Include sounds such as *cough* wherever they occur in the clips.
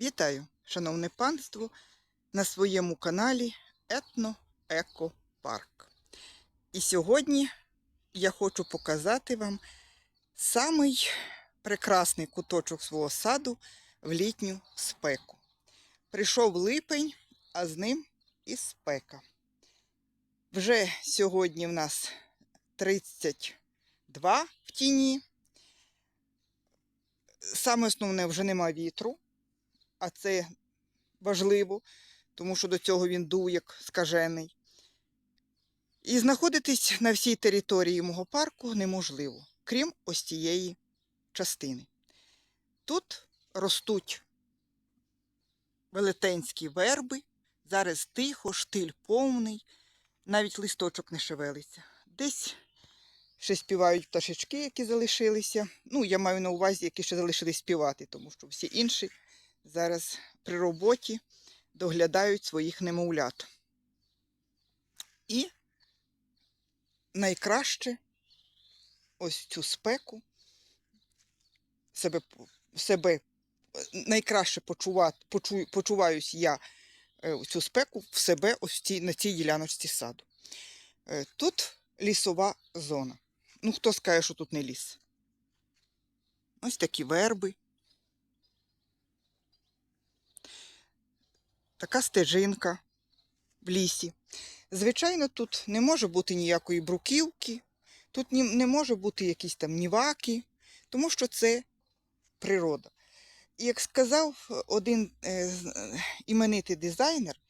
Вітаю, шановне панство, на своєму каналі Етно Еко Парк. І сьогодні я хочу показати вам самий прекрасний куточок свого саду в літню спеку. Прийшов липень, а з ним і спека. Вже сьогодні в нас 32 в тіні. Саме основне вже нема вітру, а це важливо, тому що до цього він дув як скажений. І знаходитись на всій території мого парку неможливо, крім ось цієї частини. Тут ростуть велетенські верби, зараз тихо, штиль повний, навіть листочок не шевелиться. Десь ще співають пташечки, які залишилися. Ну, я маю на увазі, які ще залишились співати, тому що всі інші зараз при роботі доглядають своїх немовлят. І найкраще ось цю спеку себе, себе найкраще почувати, почуваюсь я е, цю спеку в себе ось в цій, на цій діляночці саду. Е, Тут лісова зона. Ну, хто скаже, що тут не ліс? Ось такі верби. Така стежинка в лісі. Звичайно, тут не може бути ніякої бруківки, тут не може бути якісь там ніваки, тому що це природа. І як сказав один е, е, іменитий дизайнер,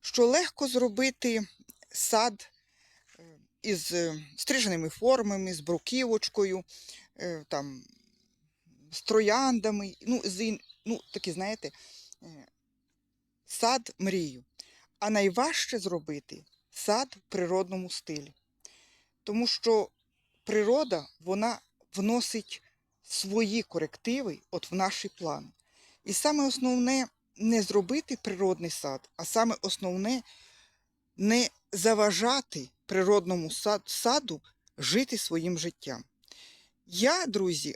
що легко зробити сад е, із е, стриженими формами, з бруківочкою, е, там, з трояндами, ну, з, ну такі, знаєте, е, сад мрію. А найважче зробити сад в природному стилі. Тому що природа, вона вносить свої корективи от в наші плани. І саме основне не зробити природний сад, а саме основне не заважати природному саду жити своїм життям. Я, друзі,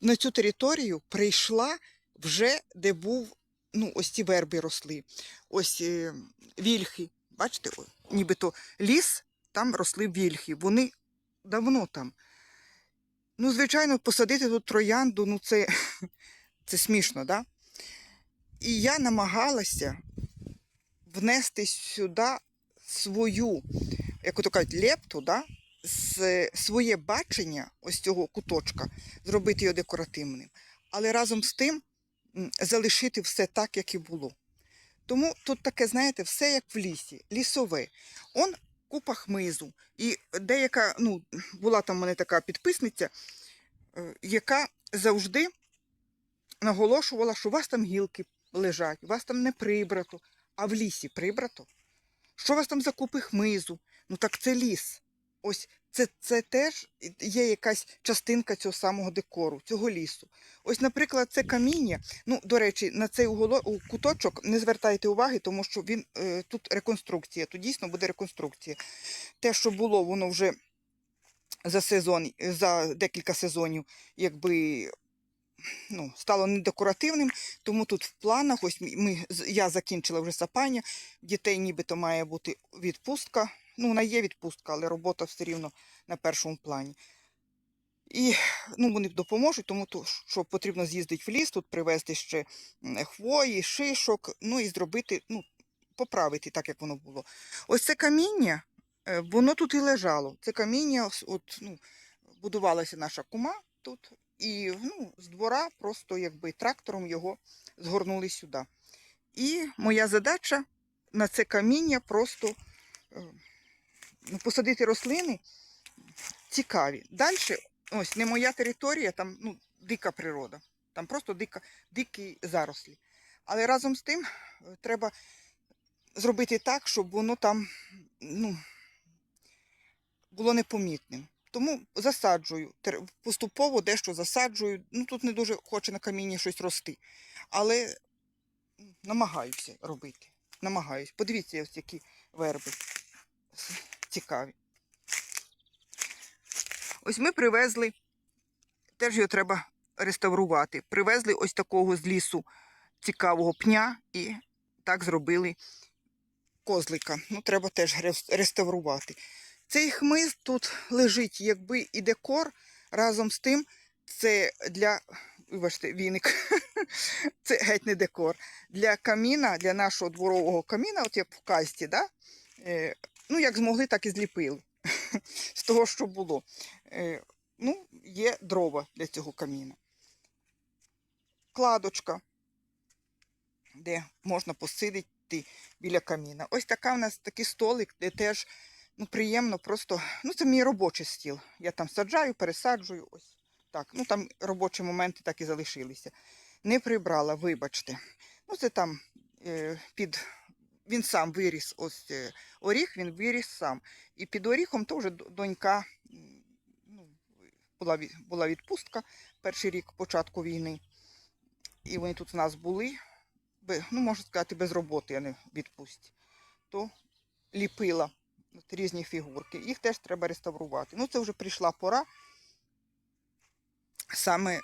на цю територію прийшла вже, де був, ну, ось ці верби росли, ось е, вільхи. Бачите, нібито ліс, там росли вільхи. Вони давно там. Ну, звичайно, посадити тут троянду, ну це, *laughs* це смішно, да? І я намагалася внести сюди свою, як ото кажуть, лепту, да? з- своє бачення ось цього куточка, зробити його декоративним, але разом з тим залишити все так, як і було. Тому тут таке, знаєте, все як в лісі, лісове. Он купа хмизу. І деяка, ну, була там в мене така підписниця, е, яка завжди наголошувала, що у вас там гілки лежать, у вас там не прибрато, а в лісі прибрато. Що у вас там за купи хмизу? Ну так це ліс. Ось це, це теж є якась частинка цього самого декору, цього лісу. Ось, наприклад, це каміння. Ну, до речі, на цей уголо, куточок не звертайте уваги, тому що він е, тут реконструкція. Тут дійсно буде реконструкція. Те, що було, воно вже за сезон, за декілька сезонів, якби ну, стало недекоративним, тому тут в планах, ось ми, я закінчила вже сапання, дітей нібито має бути відпустка. Ну, вона є відпустка, але робота все рівно на першому плані. І ну, вони допоможуть, тому то, що потрібно з'їздити в ліс, тут привезти ще хвої, шишок, ну і зробити, ну, поправити так, як воно було. Ось це каміння, е, воно тут і лежало. Це каміння, от, ну, будувалася наша кума тут, і ну, з двора просто якби трактором його згорнули сюди. І моя задача на це каміння просто е, посадити рослини цікаві. Далі, ось не моя територія, там ну, дика природа, там просто дика, дикі зарослі. Але разом з тим е, треба зробити так, щоб воно там ну, було непомітним. Тому засаджую, поступово дещо засаджую. Ну тут не дуже хоче на камінні щось рости. Але намагаюся робити. Намагаюсь. Подивіться, ось які верби цікаві. Ось ми привезли, теж його треба реставрувати. Привезли ось такого з лісу цікавого пня і так зробили козлика. Ну, треба теж реставрувати. Цей хмиз тут лежить, якби і декор разом з тим. Це для, вибачте, віник. *laughs* Це геть не декор. Для каміна, для нашого дворового каміна, от як в касті, да? Ну як змогли, так і зліпили. *laughs* З того, що було. Е, ну, є дрова для цього каміна. Кладочка, де можна посидіти біля каміна. Ось така в нас такий столик, де теж ну, приємно просто. Ну, це мій робочий стіл. Я там саджаю, пересаджую. Ось так. Ну там робочі моменти так і залишилися. Не прибрала, вибачте. Ну, це там е, під. Він сам виріс ось е, оріх, він виріс сам. І під оріхом теж д- донька ну, була, була відпустка перший рік початку війни. І вони тут в нас були, ну, можна сказати, без роботи, а не відпустці. То ліпила от різні фігурки. Їх теж треба реставрувати. Ну, це вже прийшла пора саме е,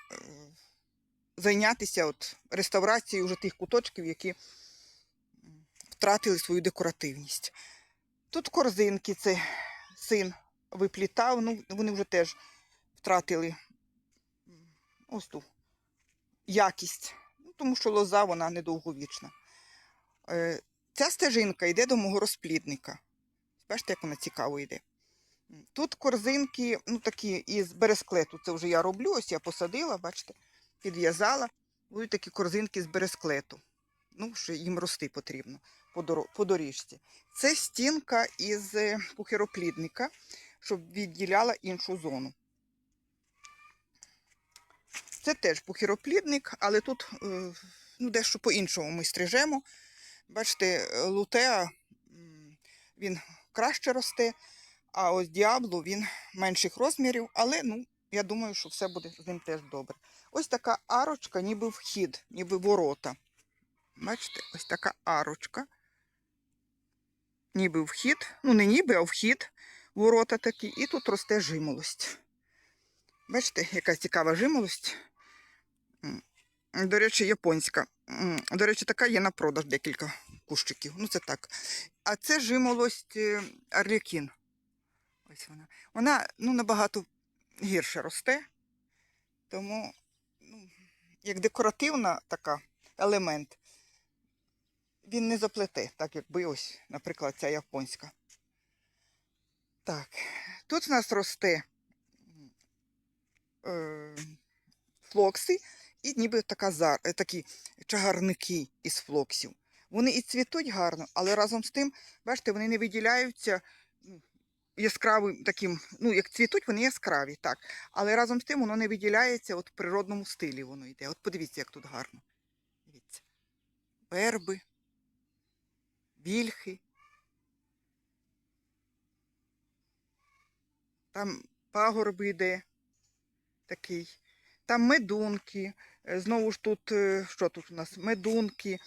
зайнятися от реставрацією вже тих куточків, які втратили свою декоративність. Тут корзинки, це син виплітав, ну вони вже теж втратили ось ту якість, ну, тому що лоза вона недовговічна. Е, Ця стежинка йде до мого розплідника. Бачите, як вона цікаво йде. Тут корзинки, ну такі із бересклету. Це вже я роблю. Ось я посадила, бачите, підв'язала. Будуть такі корзинки з бересклету. Ну, що їм рости потрібно по, доріжці. Це стінка із е, пухироплідника, щоб відділяла іншу зону. Це теж пухироплідник, але тут е, ну, дещо по-іншому ми стрижемо. Бачите, лутеа він краще росте, а ось діабло він менших розмірів, але ну, я думаю, що все буде з ним теж добре. Ось така арочка, ніби вхід, ніби ворота. Бачите, ось така арочка. Ніби вхід, ну не ніби, а вхід, ворота такі, і тут росте жимолость. Бачите, яка цікава жимолость. До речі, японська. До речі, така є на продаж декілька кущиків. Ну, це так. А це жимолость е, арлекін. Ось вона. Вона ну, набагато гірше росте. Тому, ну, як декоративна така елемент, він не заплете, так якби ось, наприклад, ця японська. Так, тут в нас росте е, флокси і ніби така зар, е, такі чагарники із флоксів. Вони і цвітуть гарно, але разом з тим, бачите, вони не виділяються яскравим таким, ну, як цвітуть, вони яскраві, так. Але разом з тим воно не виділяється от в природному стилі воно йде. От подивіться, як тут гарно. Дивіться. Верби, вільхи. Там пагорби йде такий. Там медунки. Е, Знову ж тут, е, що тут у нас? Медунки,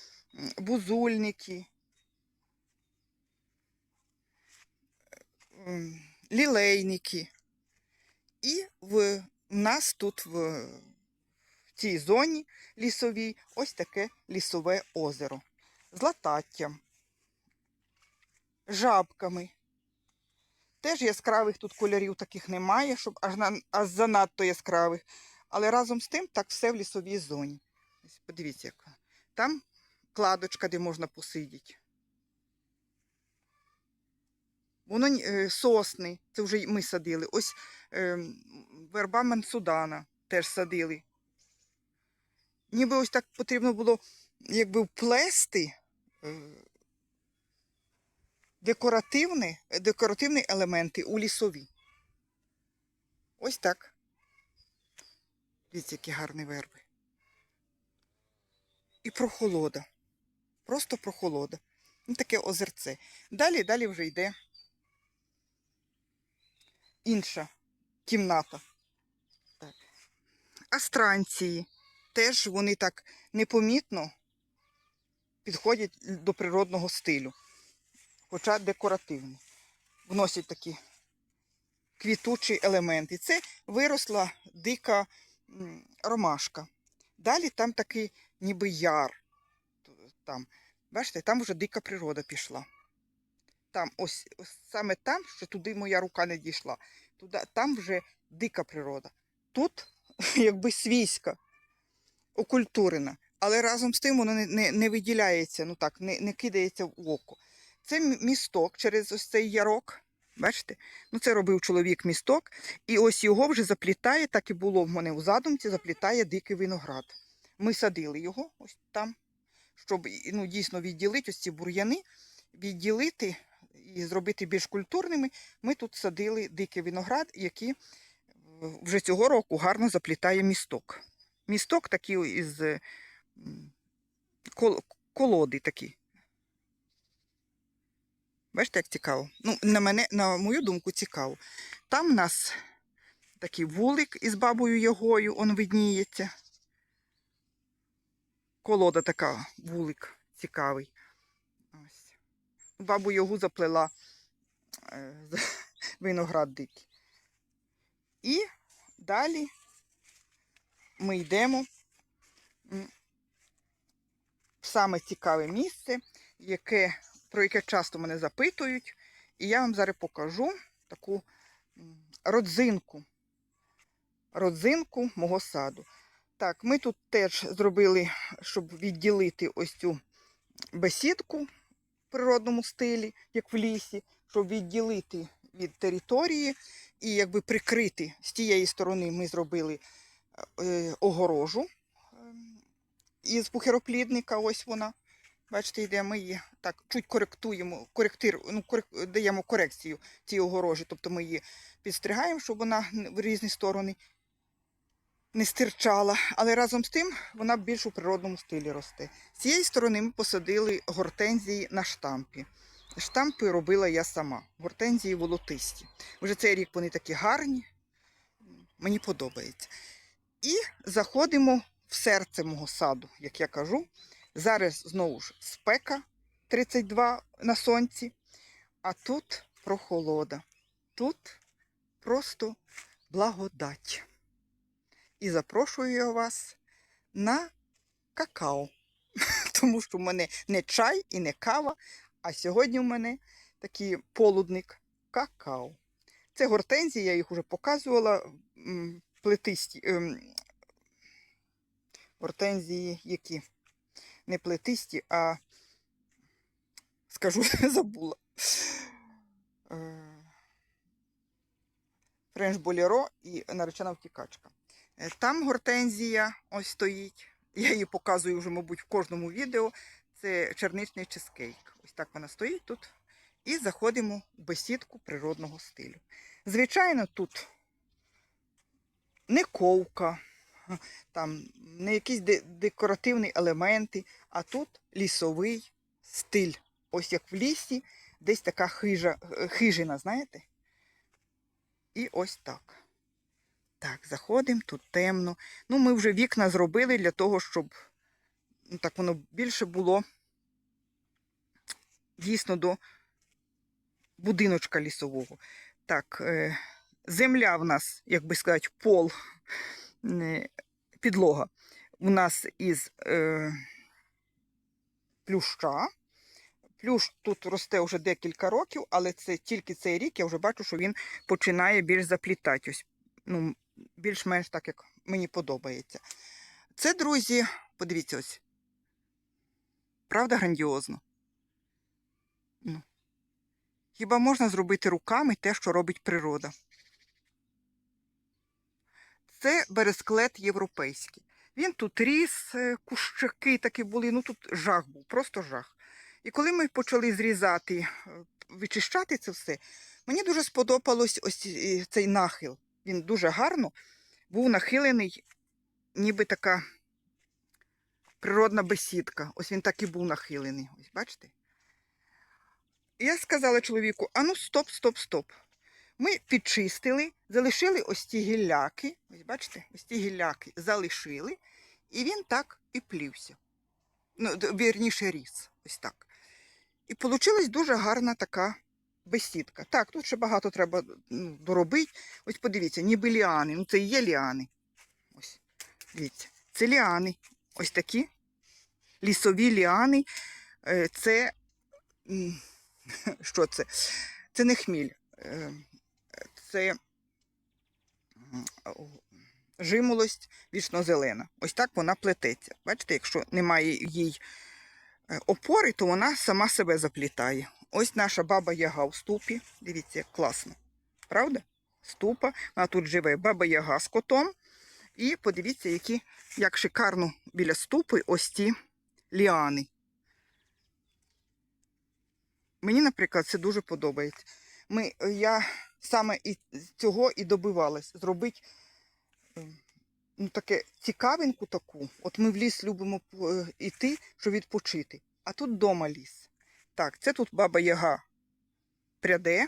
бузульники, лілейники. І в нас тут в цій зоні лісовій ось таке лісове озеро з лататтям, жабками. Теж яскравих тут кольорів таких немає, щоб аж, на, аж занадто яскравих. Але разом з тим так все в лісовій зоні. Ось подивіться, яка. Там кладочка, де можна посидіти. Воно е, сосни, це вже ми садили. Ось е, верба Мансудана теж садили. Ніби ось так потрібно було якби вплести е, декоративні, декоративні елементи у лісові. Ось так. Дивіться, які гарні верби. І прохолода. Просто прохолода. Ну, таке озерце. Далі, далі вже йде інша кімната. Так. Астранції. Теж вони так непомітно підходять до природного стилю. Хоча декоративні. Вносять такі квітучі елементи. Це виросла дика ромашка. Далі там такий ніби яр. там. Бачите, там вже дика природа пішла. Там, ось, ось саме там, що туди моя рука не дійшла. Туди, там вже дика природа. Тут *laughs* якби свійська, окультурена. Але разом з тим воно не, не, не виділяється, ну так, не, не кидається в око. Це місток через ось цей ярок. Бачите? Ну, це робив чоловік місток, і ось його вже заплітає, так і було в мене у задумці, заплітає дикий виноград. Ми садили його ось там, щоб ну, дійсно відділити ось ці бур'яни, відділити і зробити більш культурними. Ми тут садили дикий виноград, який е, вже цього року гарно заплітає місток. Місток такий із кол- колоди такі. Бачите, як цікаво. Ну, на мене, на мою думку, цікаво. Там в нас такий вулик із бабою Ягою, он видніється. Колода така, вулик цікавий. Ось. Бабу Ягу заплела е, *laughs* виноград дикий. І далі ми йдемо в саме цікаве місце, яке, про яке часто мене запитують. І я вам зараз покажу таку родзинку. Родзинку мого саду. Так, ми тут теж зробили, щоб відділити ось цю бесідку в природному стилі, як в лісі, щоб відділити від території і якби прикрити з тієї сторони ми зробили е, огорожу ем, із пухероплідника, ось вона. Бачите, йде ми її так чуть коректуємо, коректир, ну, корек- даємо корекцію цій огорожі, тобто ми її підстригаємо, щоб вона в різні сторони не стирчала, але разом з тим вона більш у природному стилі росте. З цієї сторони ми посадили гортензії на штампі. Штампи робила я сама. Гортензії волотисті. Вже цей рік вони такі гарні. Мені подобається. І заходимо в серце мого саду, як я кажу. Зараз знову ж спека 32 на сонці, а тут прохолода. Тут просто благодать. І запрошую я вас на какао. *laughs* Тому що в мене не чай і не кава, а сьогодні в мене такий полудник какао. Це гортензії, я їх вже показувала. Плетисті. ем, Гортензії, які не плетисті, а скажу, *laughs* забула. Е, Френч Боліро і наречена втікачка. Е, Там гортензія ось стоїть. Я її показую вже, мабуть, в кожному відео. Це черничний чизкейк. Ось так вона стоїть тут. І заходимо в бесідку природного стилю. Звичайно, тут не ковка, *laughs* там не якісь декоративні елементи, а тут лісовий стиль. Ось як в лісі, десь така хижа, е, хижина, знаєте? І ось так. Так, заходимо, тут темно. Ну, ми вже вікна зробили для того, щоб ну, так воно більше було дійсно до будиночка лісового. Так, е, земля в нас, як би сказати, пол, підлога. У нас із е, плюща. Плющ тут росте вже декілька років, але це тільки цей рік я вже бачу, що він починає більш заплітати. Ну, більш-менш так, як мені подобається. Це, друзі, подивіться ось. Правда, грандіозно? Ну. Хіба можна зробити руками те, що робить природа? Це бересклет європейський. Він тут ріс, е, кущаки такі були, ну тут жах був, просто жах. І коли ми почали зрізати, е, вичищати це все, мені дуже сподобалось ось е, цей нахил. Він дуже гарно був нахилений, ніби така природна бесідка. Ось він так і був нахилений. Ось бачите? І я сказала чоловіку: а ну стоп, стоп, стоп. Ми підчистили, залишили ось ті гілляки. Ось бачите, ось ті гілляки залишили, і він так і плівся. Ну, вірніше ріс. Ось так. І вийшла дуже гарна така бесідка. Так, тут ще багато треба ну, доробити. Ось подивіться, ніби ліани. Ну, це є ліани. Ось, дивіться. Це ліани. Ось такі. лісові ліани. Е, Це *laughs* що це? Це не хміль. Е, Це жимолость вічнозелена. Ось так вона плететься. Бачите, якщо немає їй е, опори, то вона сама себе заплітає. Ось наша баба Яга в ступі. Дивіться, як класно. Правда? Ступа. Вона тут живе баба Яга з котом. І подивіться, які, як шикарно біля ступи ось ті ліани. Мені, наприклад, це дуже подобається. Ми, я саме і цього і добивалась зробити е, ну, таке цікавинку таку. От ми в ліс любимо е, йти, щоб відпочити. А тут вдома ліс. Так, це тут баба Яга пряде.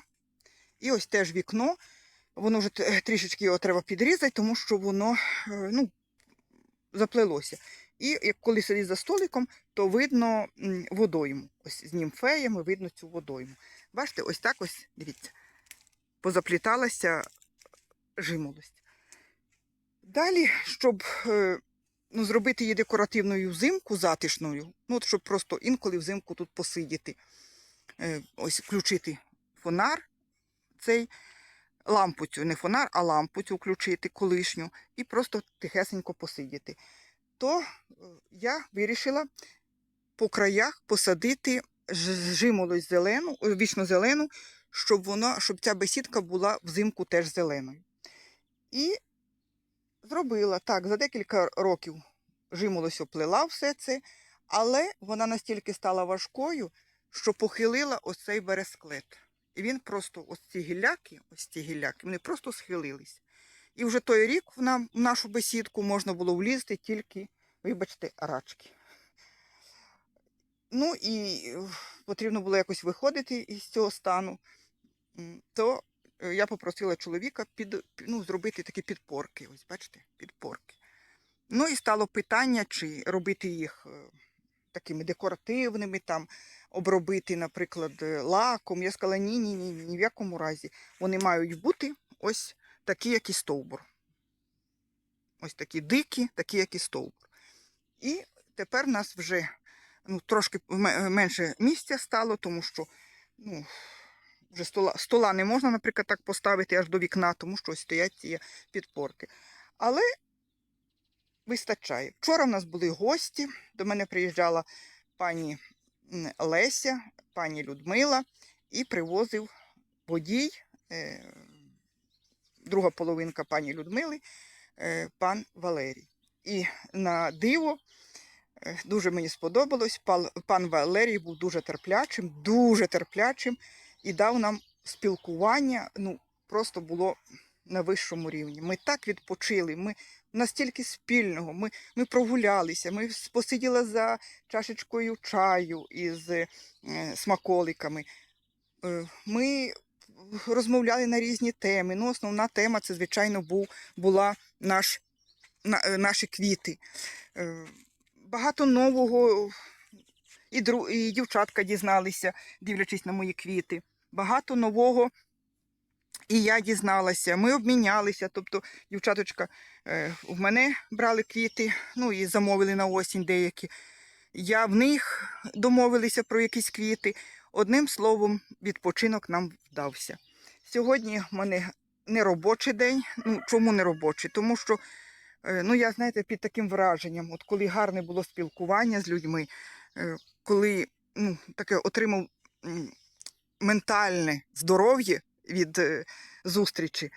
І ось теж вікно. Воно вже трішечки його треба підрізати, тому що воно е, ну, заплелося. І як коли сидить за столиком, то видно водойму. Ось з німфеями видно цю водойму. Бачите, ось так ось, дивіться, позапліталася жимолость. Далі, щоб е, ну, зробити її декоративною взимку, затишною, ну, от щоб просто інколи взимку тут посидіти, е, ось включити фонар, цей, лампу цю, не фонар, а лампу цю включити колишню і просто тихесенько посидіти. То е, я вирішила по краях посадити жимолость зелену, вічно зелену, щоб вона, щоб ця бесідка була взимку теж зеленою. І зробила так, за декілька років жимолось оплела все це, але вона настільки стала важкою, що похилила ось цей бересклет. І він просто, ось ці гілляки, ось ці гілляки, вони просто схилились. І вже той рік в, нам, в нашу бесідку можна було влізти тільки, вибачте, рачки. Ну і е, потрібно було якось виходити із цього стану. То е, я попросила чоловіка під, ну, зробити такі підпорки. Ось, бачите, підпорки. Ну і стало питання, чи робити їх е, такими декоративними, там, обробити, наприклад, е, лаком. Я сказала, ні, ні, ні, ні в якому разі. Вони мають бути ось такі, як і стовбур. Ось такі дикі, такі, як і стовбур. І тепер нас вже ну, трошки менше місця стало, тому що ну, вже стола, стола не можна, наприклад, так поставити аж до вікна, тому що стоять ці підпорки. Але вистачає. Вчора в нас були гості. До мене приїжджала пані Леся, пані Людмила і привозив водій, е, друга половинка пані Людмили, е, пан Валерій. І на диво е, дуже мені сподобалось. Пан Валерій був дуже терплячим, дуже терплячим і дав нам спілкування. Ну, просто було на вищому рівні. Ми так відпочили. Ми настільки спільного. Ми, ми прогулялися, ми посиділи за чашечкою чаю із е, смаколиками. Е, Ми розмовляли на різні теми. Ну, основна тема це, звичайно, був, була наш, на, е, наші квіти. Е, Багато нового і, дру, і дівчатка дізналися, дивлячись на мої квіти. Багато нового і я дізналася. Ми обмінялися. Тобто, дівчаточка е, в мене брали квіти, ну і замовили на осінь деякі. Я в них домовилися про якісь квіти. Одним словом, відпочинок нам вдався. Сьогодні в мене не робочий день. Ну, чому не робочий? Тому що, е, ну, я, знаєте, під таким враженням, от коли гарне було спілкування з людьми, е, коли ну, таке отримав ментальне здоров'я від е, зустрічі,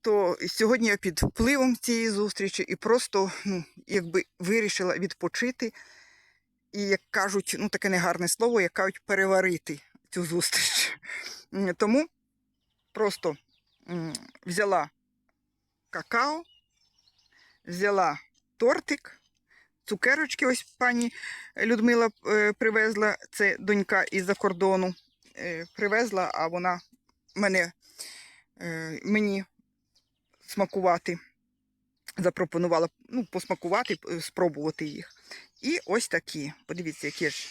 то сьогодні я під впливом цієї зустрічі і просто ну, якби вирішила відпочити. І, як кажуть, ну таке негарне слово, як кажуть, переварити цю зустріч. Тому просто взяла какао, взяла тортик, цукерочки. Ось пані Людмила е, привезла, це донька із-за кордону. Е, Привезла, а вона мене, е, мені смакувати запропонувала ну, посмакувати, е, спробувати їх. І ось такі. Подивіться, який ж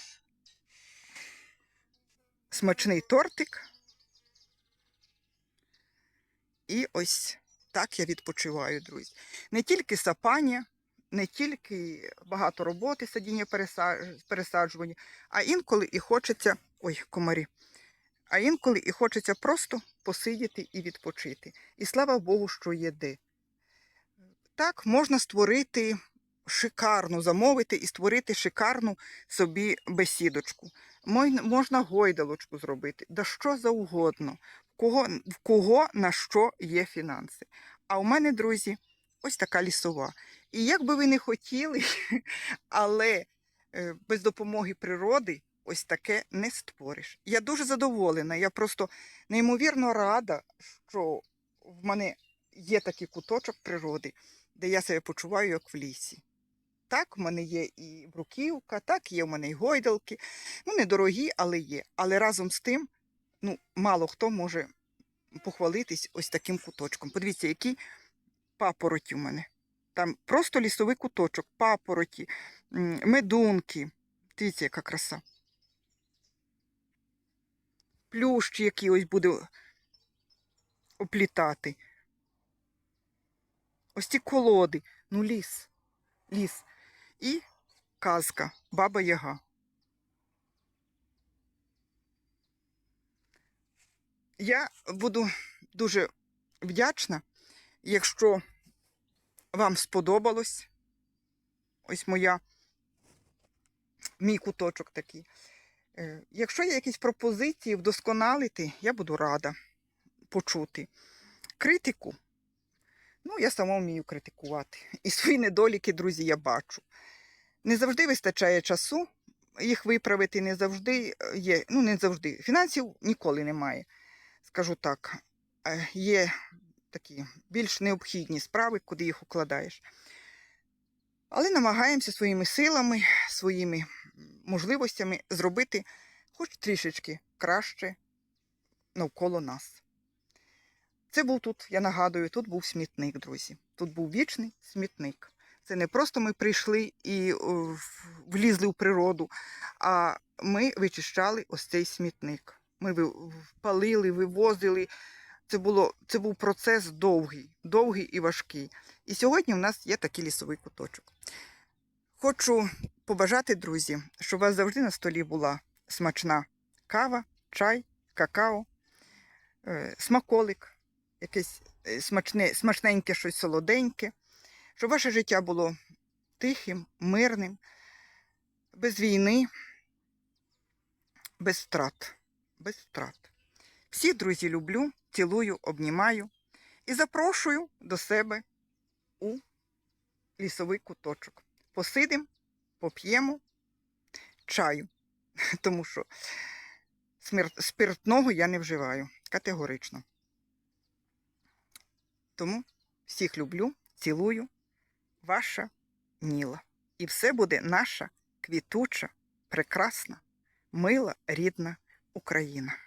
смачний тортик. І ось так я відпочиваю, друзі. Не тільки сапання, не тільки багато роботи, садіння, переса- пересаджування, а інколи і хочеться. Ой, комарі. А інколи і хочеться просто посидіти і відпочити. І слава Богу, що є де. Так, можна створити шикарну, замовити і створити шикарну собі бесідочку. Можна гойдалочку зробити, да що завгодно, в кого, в кого на що є фінанси. А у мене, друзі, ось така лісова. І як би ви не хотіли, *laughs* але е, без допомоги природи ось таке не створиш. Я дуже задоволена. Я просто неймовірно рада, що в мене є такий куточок природи, де я себе почуваю як в лісі. Так, в мене є і бруківка, так, є в мене і гойдалки. Ну, недорогі, але є. Але разом з тим, ну, мало хто може похвалитись ось таким куточком. Подивіться, які папороті у мене. Там просто лісовий куточок, папороті, медунки. Дивіться, яка краса. Плющ який ось буде оплітати. Ось ці колоди. Ну, ліс. Ліс. І казка Баба Яга. Я буду дуже вдячна, якщо вам сподобалось ось моя мій куточок такий. Е, Якщо є якісь пропозиції вдосконалити, я буду рада почути. Критику. Ну, я сама вмію критикувати. І свої недоліки, друзі, я бачу. Не завжди вистачає часу їх виправити, не завжди е, є. Ну, не завжди. Фінансів ніколи немає. Скажу так. Е, Є такі більш необхідні справи, куди їх укладаєш. Але намагаємося своїми силами, своїми можливостями зробити хоч трішечки краще навколо нас. Це був тут, я нагадую, тут був смітник, друзі. Тут був вічний смітник. Це не просто ми прийшли і влізли в природу, а ми вичищали ось цей смітник. Ми палили, вивозили. Це, було, це був процес довгий, довгий і важкий. І сьогодні в нас є такий лісовий куточок. Хочу побажати, друзі, щоб у вас завжди на столі була смачна кава, чай, какао, е, смаколик, якесь е, смачне, смачненьке щось солоденьке, щоб ваше життя було тихим, мирним, без війни, без втрат. Без втрат. Всіх, друзі, люблю, цілую, обнімаю і запрошую до себе у лісовий куточок. Посидимо, поп'ємо чаю, тому що спиртного я не вживаю категорично. Тому всіх люблю, цілую, ваша Ніла. І все буде наша квітуча, прекрасна, мила, рідна Україна.